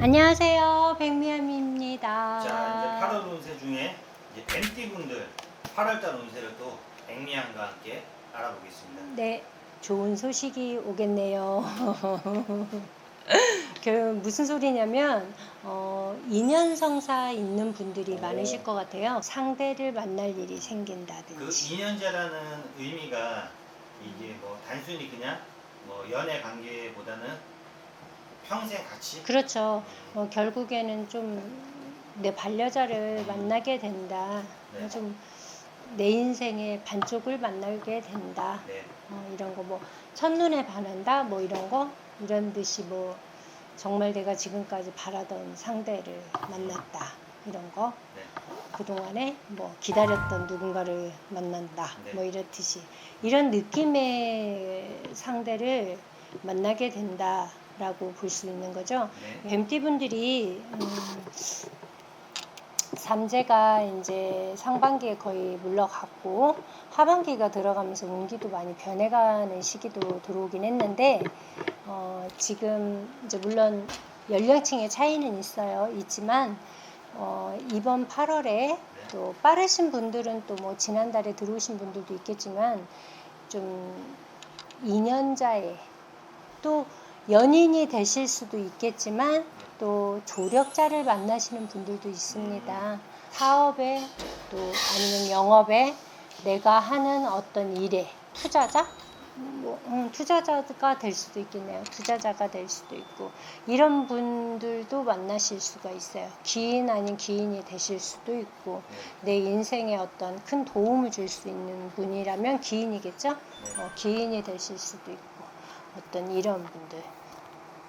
안녕하세요. 백미암입니다. 자, 이제 8월 운세 중에 이제 뱀띠분들 8월달 운세를 또 백미양과 함께 알아보겠습니다. 네, 좋은 소식이 오겠네요. 그 무슨 소리냐면 어, 인연성사 있는 분들이 오. 많으실 것 같아요. 상대를 만날 일이 그 생긴다든지. 인연자라는 의미가 이게 뭐 단순히 그냥 뭐 연애 관계보다는 평생 같이 그렇죠. 어, 결국에는 좀 내 반려자를 만나게 된다. 네. 좀내 인생의 반쪽을 만나게 된다. 네. 어, 이런 거 뭐 첫눈에 반한다 뭐 이런 거 이런 듯이 뭐 정말 내가 지금까지 바라던 상대를 만났다 이런 거 네. 그동안에 뭐 기다렸던 누군가를 만난다 네. 뭐 이렇듯이 이런 느낌의 상대를 만나게 된다 라고 볼 수 있는 거죠. 네. 뱀띠분들이 음, 삼재가 이제 상반기에 거의 물러갔고 하반기가 들어가면서 운기도 많이 변해가는 시기도 들어오긴 했는데 어, 지금 이제 물론 연령층의 차이는 있어요 있지만 어, 이번 8월에 또 빠르신 분들은 또 뭐 지난달에 들어오신 분들도 있겠지만 좀 2년자의 또 연인이 되실 수도 있겠지만 또 조력자를 만나시는 분들도 있습니다. 사업에 또 아니면 영업에 내가 하는 어떤 일에 투자자 뭐, 음, 투자자가 될 수도 있겠네요. 투자자가 될 수도 있고 이런 분들도 만나실 수가 있어요. 기인 아닌 기인이 되실 수도 있고 내 인생에 어떤 큰 도움을 줄 수 있는 분이라면 기인이겠죠. 어, 기인이 되실 수도 있고 어떤 이런 분들.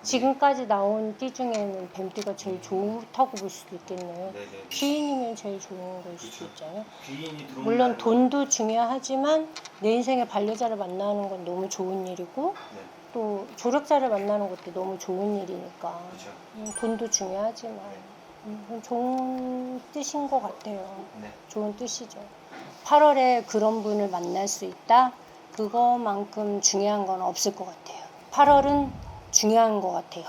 지금까지 나온 띠 중에는 뱀띠가 제일 좋다고 볼 수도 있겠네요. 네, 네. 기인이면 제일 좋은 걸 수도 그쵸. 있잖아요. 귀인이 물론 돈도 중요하지만 내 인생의 반려자를 만나는 건 너무 좋은 일이고 네. 또 조력자를 만나는 것도 너무 좋은 일이니까 그렇죠. 음, 돈도 중요하지만 음, 좋은 뜻인 것 같아요. 네. 좋은 뜻이죠. 8월에 그런 분을 만날 수 있다? 그거만큼 중요한 건 없을 것 같아요. 8월은 중요한 것 같아요.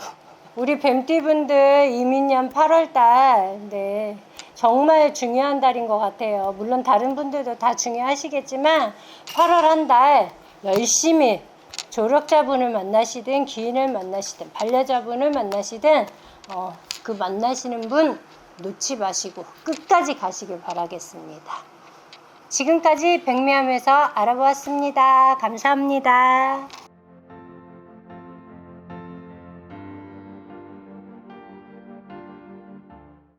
우리 뱀띠분들 이민년 8월달, 네. 정말 중요한 달인 것 같아요. 물론 다른 분들도 다 중요하시겠지만 8월 한 달 열심히 조력자분을 만나시든 기인을 만나시든 반려자분을 만나시든 어, 그 만나시는 분 놓지 마시고 끝까지 가시길 바라겠습니다. 지금까지 백미함에서 알아보았습니다. 감사합니다.